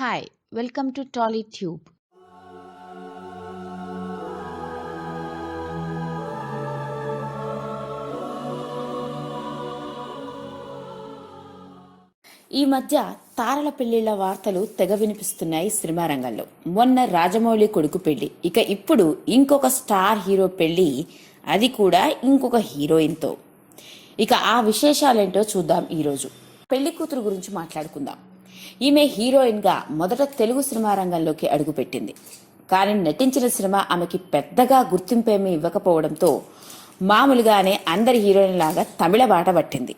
Hi welcome to Tolly Tube ఈ మధ్య తారల పెళ్ళిళ్ళ వార్తలు తెగ వినిపిస్తున్నాయి సినిమా రంగంలో. మొన్న రాజమౌళి కొడుకు పెళ్ళి. ఇక ఇప్పుడు ఇంకొక స్టార్ హీరో పెళ్ళి. అది కూడా ఇంకొక హీరోయిన్తో. ఇక ఆ విశేషాలేంటో చూద్దాం ఈరోజు. పెళ్ళి కూతురు గురించి మాట్లాడుకుందాం. ఈమె హీరోయిన్గా మొదట తెలుగు సినిమా రంగంలోకి అడుగుపెట్టింది. కానీ నటించిన సినిమా ఆమెకి పెద్దగా గుర్తింపేమీ ఇవ్వకపోవడంతో మామూలుగానే అందరి హీరోయిన్ లాగా తమిళ బాట పట్టింది.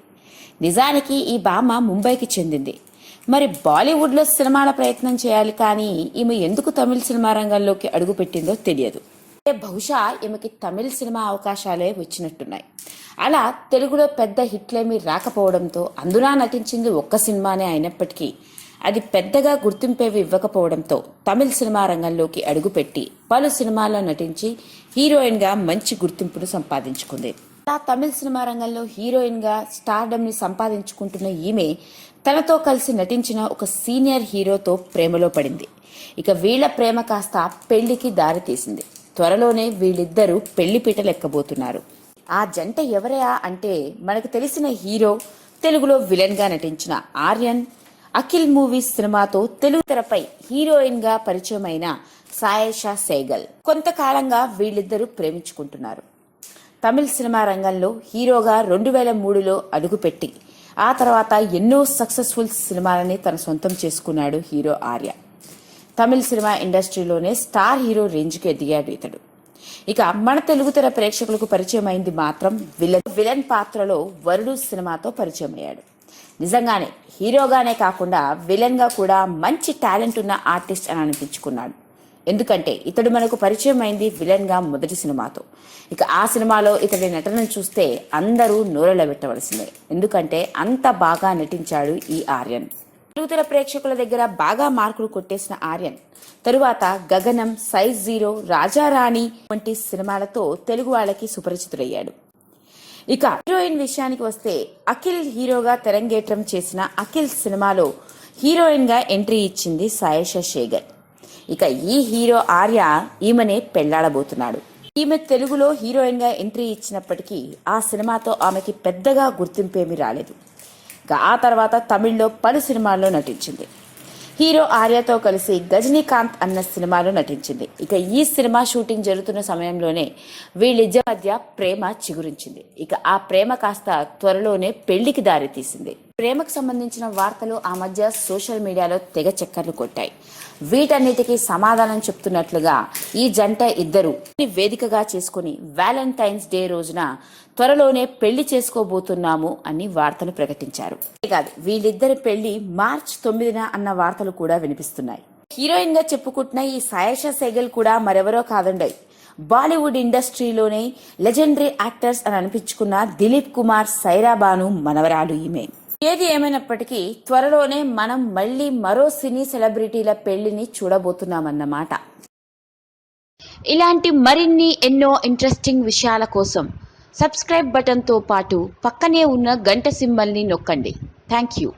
నిజానికి ఈ భామ ముంబైకి చెందింది. మరి బాలీవుడ్లో సినిమాల ప్రయత్నం చేయాలి కానీ ఈమె ఎందుకు తమిళ సినిమా రంగంలోకి అడుగుపెట్టిందో తెలియదు. అంటే బహుశా ఈమెకి తమిళ సినిమా అవకాశాలే వచ్చినట్టున్నాయి. అలా తెలుగులో పెద్ద హిట్లేమీ రాకపోవడంతో అందునా నటించింది ఒక్క సినిమానే అయినప్పటికీ అది పెద్దగా గుర్తింపేవి ఇవ్వకపోవడంతో తమిళ సినిమా రంగంలోకి అడుగుపెట్టి పలు సినిమాల్లో నటించి హీరోయిన్గా మంచి గుర్తింపును సంపాదించుకుంది. ఆ తమిళ సినిమా రంగంలో హీరోయిన్గా స్టార్డమ్ని సంపాదించుకుంటున్న ఈమె తనతో కలిసి నటించిన ఒక సీనియర్ హీరోతో ప్రేమలో పడింది. ఇక వీళ్ళ ప్రేమ కాస్త పెళ్ళికి దారి తీసింది త్వరలోనే వీళ్ళిద్దరూ పెళ్ళి పీటలెక్కబోతున్నారు ఆ జంట ఎవరయా అంటే మనకు తెలిసిన హీరో తెలుగులో విలన్గా నటించిన ఆర్యన్ అఖిల్ మూవీస్ సినిమాతో తెలుగు తెరపై హీరోయిన్గా పరిచయమైన సాయేషా సేగల్. కొంతకాలంగా వీళ్ళిద్దరూ ప్రేమించుకుంటున్నారు. తమిళ సినిమా రంగంలో హీరోగా రెండు వేల మూడులో అడుగుపెట్టి ఆ తర్వాత ఎన్నో సక్సెస్ఫుల్ సినిమాలని తన సొంతం చేసుకున్నాడు హీరో ఆర్య తమిళ సినిమా ఇండస్ట్రీలోనే స్టార్ హీరో రేంజ్కి ఎదిగాడు ఇతడు. ఇక మన తెలుగు తెర ప్రేక్షకులకు పరిచయం అయింది మాత్రం విలన్. విలన్ పాత్రలో వరుడు సినిమాతో పరిచయం అయ్యాడు నిజంగానే హీరోగానే కాకుండా విలన్గా కూడా మంచి టాలెంట్ ఉన్న ఆర్టిస్ట్ అని అనిపించుకున్నాడు. ఎందుకంటే ఇతడు మనకు పరిచయం అయింది విలన్గా మొదటి సినిమాతో. ఇక ఆ సినిమాలో ఇతడి నటనను చూస్తే అందరూ నోరెళ్ళబెట్టవలసిందే. ఎందుకంటే అంత బాగా నటించాడు ఈ ఆర్యన్. తెలుగుతెర ప్రేక్షకుల దగ్గర బాగా మార్కులు కొట్టేసిన ఆర్యన్. తరువాత గగనం సైజ్ జీరో రాజారాణి వంటి సినిమాలతో తెలుగు వాళ్ళకి సుపరిచితుడయ్యాడు. ఇక హీరోయిన్ విషయానికి వస్తే అఖిల్ హీరోగా తెరంగేట్రం చేసిన అఖిల్ సినిమాలో హీరోయిన్గా ఎంట్రీ ఇచ్చింది సాయేష శేగర్ ఇక ఈ హీరో ఆర్య ఈమెనే పెళ్ళాడబోతున్నాడు. ఈమె తెలుగులో హీరోయిన్గా ఎంట్రీ ఇచ్చినప్పటికీ ఆ సినిమాతో ఆమెకి పెద్దగా గుర్తింపేమీ రాలేదు. ఆ తర్వాత తమిళ్ళో పలు సినిమాల్లో నటించింది. హీరో ఆర్యతో కలిసి గజనీకాంత్ అన్న సినిమాలో నటించింది. ఇక ఈ సినిమా షూటింగ్ జరుగుతున్న సమయంలోనే వీళ్ళిద్దరి మధ్య ప్రేమ చిగురించింది. ఇక ఆ ప్రేమ కాస్త త్వరలోనే పెళ్ళికి దారి తీసింది ప్రేమకు సంబంధించిన వార్తలు ఆ మధ్య సోషల్ మీడియాలో తెగ చక్కర్లు కొట్టాయి. వీటన్నిటికీ సమాధానం చెప్తున్నట్లుగా ఈ జంట ఇద్దరు వేదికగా చేసుకుని వ్యాలంటైన్స్ డే రోజున త్వరలోనే పెళ్ళి చేసుకోబోతున్నాము అని వార్తలు ప్రకటించారు. కాదు వీళ్ళిద్దరి పెళ్ళి మార్చ్ తొమ్మిదిన అన్న వార్తలు కూడా వినిపిస్తున్నాయి. హీరోయిన్గా చెప్పుకుంటున్న ఈ సాయేషా సెగల్ కూడా మరెవరో కాదండోయ్. బాలీవుడ్ ఇండస్ట్రీలోనే లెజెండరీ యాక్టర్స్ అని అనిపించుకున్న దిలీప్ కుమార్ సైరాబాను మనవరాలు ఈమె. ఏది ఏమైనప్పటికీ త్వరలోనే మనం మళ్ళీ మరో సినీ సెలబ్రిటీల పెళ్ళిని చూడబోతున్నామన్నమాట. ఇలాంటి మరిన్ని ఎన్నో ఇంట్రెస్టింగ్ విషయాల కోసం సబ్స్క్రైబ్ బటన్తో పాటు పక్కనే ఉన్న గంట సింబల్ని నొక్కండి. Thank you.